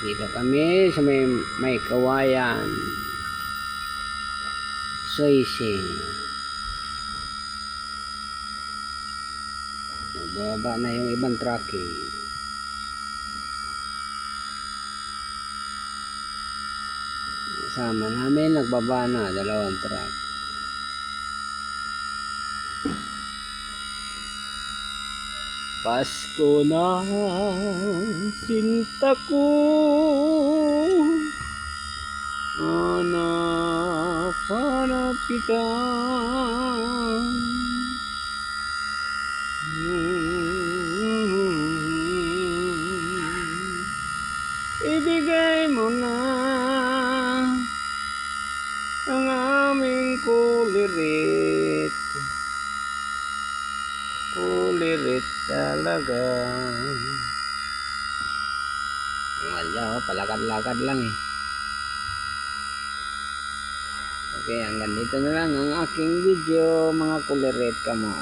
Dito kami sa may, may kawayan. Soising. Nagbaba na yung ibang tracking. Kasama namin, nagbaba na, dalawang truck. Pasko na sinta ko. Anak panapitan. Ibigay mo na ang aming kulirit Kulirit talaga. Wala, oh, palakad-lakad lang eh. Okay, hanggang dito na lang ang aking video mga kulirit. Ka mo